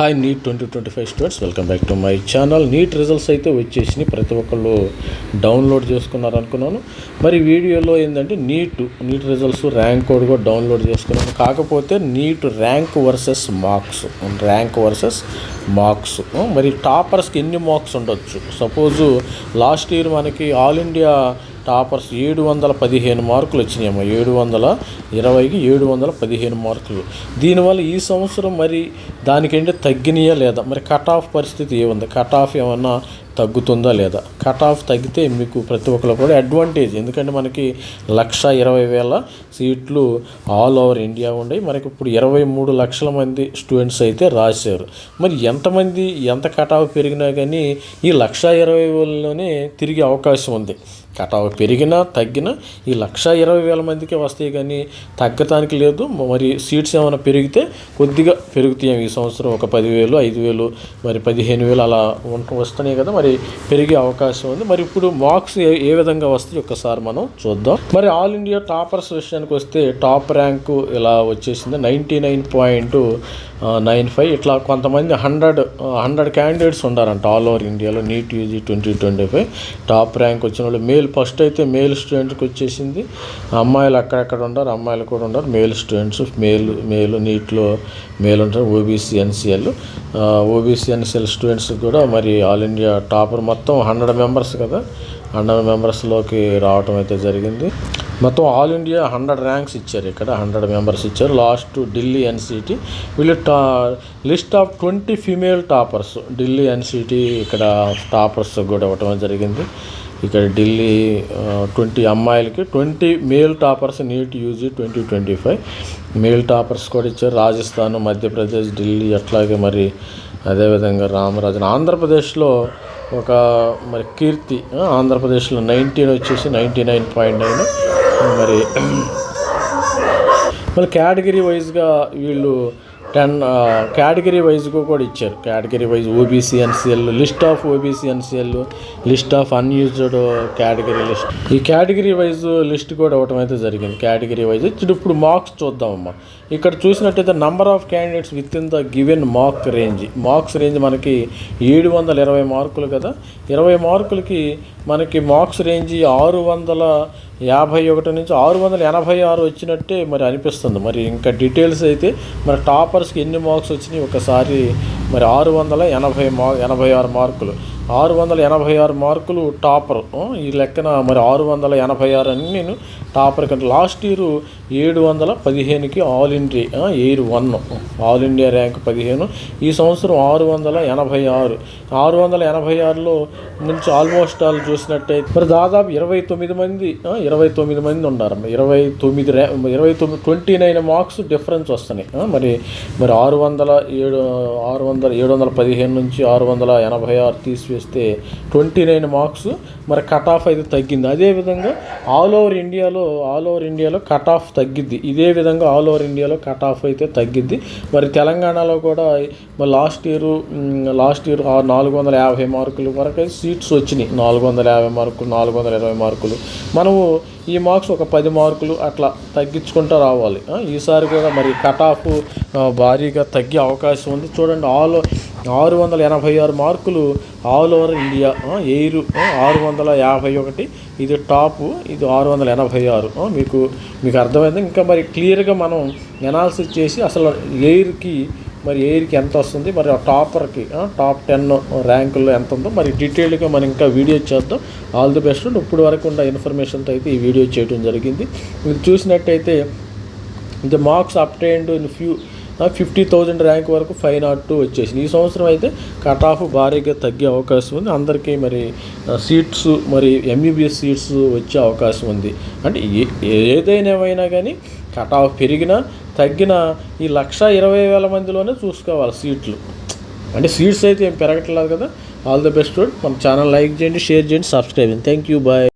Hi NEET twenty twenty five students welcome back to my channel NEET results అయితే వచ్చేసినాయి. ప్రతి ఒక్కళ్ళు download చేసుకున్నారు అనుకున్నాను. మరి వీడియోలో ఏంటంటే NEET NEET results rank code కూడా డౌన్లోడ్ చేసుకున్నాను. కాకపోతే NEET rank versus marks rank versus marks మరి టాపర్స్కి ఎన్ని మార్క్స్ ఉండొచ్చు? సపోజు లాస్ట్ ఇయర్ మనకి ఆల్ ఇండియా టాపర్స్ ఏడు వందల పదిహేను మార్కులు వచ్చినాయమ్మా. ఏడు వందల ఇరవైకి ఏడు వందల పదిహేను మార్కులు. దీనివల్ల ఈ సంవత్సరం మరి దానికంటే తగ్గినాయా లేదా? మరి కట్ ఆఫ్ పరిస్థితి ఏముంది? కట్ ఆఫ్ ఏమన్నా తగ్గుతుందా లేదా? కట్ ఆఫ్ తగ్గితే మీకు ప్రతి ఒక్కరు కూడా అడ్వాంటేజ్. ఎందుకంటే మనకి లక్ష ఇరవై వేల సీట్లు ఆల్ ఓవర్ ఇండియా ఉన్నాయి మనకి ఇప్పుడు ఇరవై మూడు లక్షల మంది స్టూడెంట్స్ అయితే రాశారు. మరి ఎంతమంది ఎంత కట్ ఆఫ్ పెరిగినా కానీ ఈ లక్ష ఇరవై వేలలోనే తిరిగే అవకాశం ఉంది. కట్ ఆఫ్ పెరిగినా తగ్గినా ఈ లక్ష ఇరవై వేల మందికి వస్తాయి కానీ తగ్గటానికి లేదు. మరి సీట్స్ ఏమైనా పెరిగితే కొద్దిగా పెరుగుతాయి. ఈ సంవత్సరం ఒక పదివేలు ఐదు వేలు మరి పదిహేను వేలు అలా ఉంట వస్తున్నాయి కదా. మరి పెరిగే అవకాశం ఉంది. మరి ఇప్పుడు మార్క్స్ ఏ ఏ విధంగా వస్తాయి? ఒక్కసారి మనం చూద్దాం. మరి ఆల్ ఇండియా టాపర్స్ విషయానికి వస్తే టాప్ ర్యాంకు ఇలా వచ్చేసింది. Ninety nine point nine five. ఇట్లా కొంతమంది హండ్రెడ్ హండ్రెడ్ క్యాండిడేట్స్ ఉండారంట ఆల్ ఓవర్ ఇండియాలో. NEET UG twenty twenty five. Top rank వచ్చిన వాళ్ళు మేల్ ఫస్ట్ అయితే మేల్ స్టూడెంట్కి వచ్చేసింది. అమ్మాయిలు అక్కడెక్కడ ఉండరు అమ్మాయిలు కూడా ఉండరు. మేల్ స్టూడెంట్స్ మేల్ మేల్ నీట్లో మేల్ ఉంటారు. OBC NCL. OBC NCL students కూడా మరి ఆల్ ఇండియా టాపర్ మొత్తం హండ్రెడ్ మెంబర్స్ కదా. హండ్రెడ్ మెంబర్స్లోకి రావటం అయితే జరిగింది. మొత్తం ఆల్ ఇండియా హండ్రెడ్ ర్యాంక్స్ ఇచ్చారు ఇక్కడ హండ్రెడ్ మెంబర్స్ ఇచ్చారు. Last Delhi NCT. వీళ్ళు టా list of twenty female toppers. Delhi NCT ఇక్కడ టాపర్స్ కూడా ఇవ్వటం జరిగింది. ఇక్కడ ఢిల్లీ ట్వంటీ అమ్మాయిలకి twenty male toppers NEET UG twenty twenty five. Male toppers కూడా ఇచ్చారు. రాజస్థాన్ మధ్యప్రదేశ్ ఢిల్లీ అట్లాగే మరి అదేవిధంగా రామరాజన్. ఆంధ్రప్రదేశ్లో ఒక మరి కీర్తి ఆంధ్రప్రదేశ్లో నైన్టీన్ వచ్చేసి నైంటీ నైన్ పాయింట్ నైన్. మరి మళ్ళీ కేటగిరీ వైజ్గా వీళ్ళు టెన్ కేటగిరీ వైజ్గా కూడా ఇచ్చారు. Category wise OBC NCL list of OBC NCL list of unused category list. ఈ కేటగిరీ వైజ్ లిస్ట్ కూడా ఇవ్వటం అయితే జరిగింది. కేటగిరీ వైజ్ ఇప్పుడు మార్క్స్ చూద్దామమ్మా. ఇక్కడ చూసినట్టయితే number of candidates within the given mark range marks range మనకి ఏడు వందల ఇరవై మార్కులు కదా. ఇరవై మార్కులకి మనకి మార్క్స్ రేంజ్ ఆరు వందల యాభై ఒకటి నుంచి ఆరు వందల ఎనభై ఆరు వచ్చినట్టే మరి అనిపిస్తుంది. మరి ఇంకా డీటెయిల్స్ అయితే మరి టాపర్స్కి ఎన్ని మార్క్స్ వచ్చినాయి ఒకసారి మరి ఆరు వందల ఎనభై మా ఎనభై ఆరు మార్కులు. ఆరు వందల ఎనభై ఆరు మార్కులు టాపర్ ఈ లెక్కన మరి ఆరు వందల ఎనభై ఆరు అని నేను టాపర్ కంటే లాస్ట్ ఇయర్ ఏడు వందల పదిహేనుకి all India air one all India rank పదిహేను. ఈ సంవత్సరం ఆరు వందల ఎనభై ఆరు. ఆరు వందల ఎనభై ఆరులో నుంచి ఆల్మోస్ట్ ఆల్ చూసినట్టయితే మరి దాదాపు ఇరవై తొమ్మిది మంది ఇరవై తొమ్మిది మంది ఉన్నారు ఇరవై తొమ్మిది ర్యా ఇరవై తొమ్మిది ట్వంటీ నైన్ మార్క్స్ డిఫరెన్స్ వస్తున్నాయి. మరి మరి ఆరు వందల ఏడు ఆరు వందల ఏడు వందల పదిహేను నుంచి ఆరు వందల ఎనభై ఆరు తీసివేస్తే ట్వంటీ నైన్ మార్క్స్ మరి కట్ ఆఫ్ అయితే తగ్గింది. అదేవిధంగా ఆల్ ఓవర్ ఇండియాలో ఆల్ ఓవర్ ఇండియాలో కట్ ఆఫ్ తగ్గిద్ది. ఇదే విధంగా ఆల్ ఓవర్ ఇండియాలో కట్ ఆఫ్ అయితే తగ్గిద్ది మరి తెలంగాణలో కూడా లాస్ట్ ఇయర్ లాస్ట్ ఇయర్ నాలుగు వందల యాభై మార్కులు వరకు సీట్స్ వచ్చినాయి. నాలుగు వందల యాభై మార్కులు నాలుగు వందల ఇరవై మార్కులు. మనము ఈ మార్క్స్ ఒక పది మార్కులు అట్లా తగ్గించుకుంటూ రావాలి. ఈసారి కూడా మరి కట్ ఆఫ్ భారీగా తగ్గే అవకాశం ఉంది. చూడండి ఆల్ ఆరు వందల ఎనభై ఆరు మార్కులు ఆల్ ఓవర్ ఇండియా ఎయిర్ ఆరు వందల యాభై ఒకటి. ఇది టాప్ ఇది ఆరు వందల ఎనభై ఆరు. మీకు మీకు అర్థమైంది? ఇంకా మరి క్లియర్గా మనం ఎనాలిసిస్ చేసి అసలు ఎయిర్కి మరి ఎయిర్కి ఎంత వస్తుంది? మరి ఆ టాపర్కి టాప్ టెన్ ర్యాంకుల్లో ఎంత ఉందో మరి డీటెయిల్గా మనం ఇంకా వీడియో చేద్దాం. All the best. ఇప్పుడు వరకు ఉన్న ఇన్ఫర్మేషన్తో అయితే ఈ వీడియో చేయడం జరిగింది. మీరు చూసినట్టయితే the marks obtained in few fifty thousand rank వరకు ఫైవ్ నాట్ టూ వచ్చేసింది. ఈ సంవత్సరం అయితే కట్ ఆఫ్ భారీగా తగ్గే అవకాశం ఉంది. అందరికీ మరి సీట్స్ మరి ఎంబీబీఎస్ సీట్స్ వచ్చే అవకాశం ఉంది. అంటే ఏదైనా ఏమైనా కానీ కట్ ఆఫ్ పెరిగినా తగ్గిన ఈ లక్ష ఇరవై వేల మందిలోనే చూసుకోవాలి సీట్లు. అంటే సీట్స్ అయితే ఏం పెరగట్లేదు కదా. ఆల్ ద బెస్ట్ మన ఛానల్ లైక్ చేయండి షేర్ చేయండి సబ్స్క్రైబ్ చేయండి. Thank you bye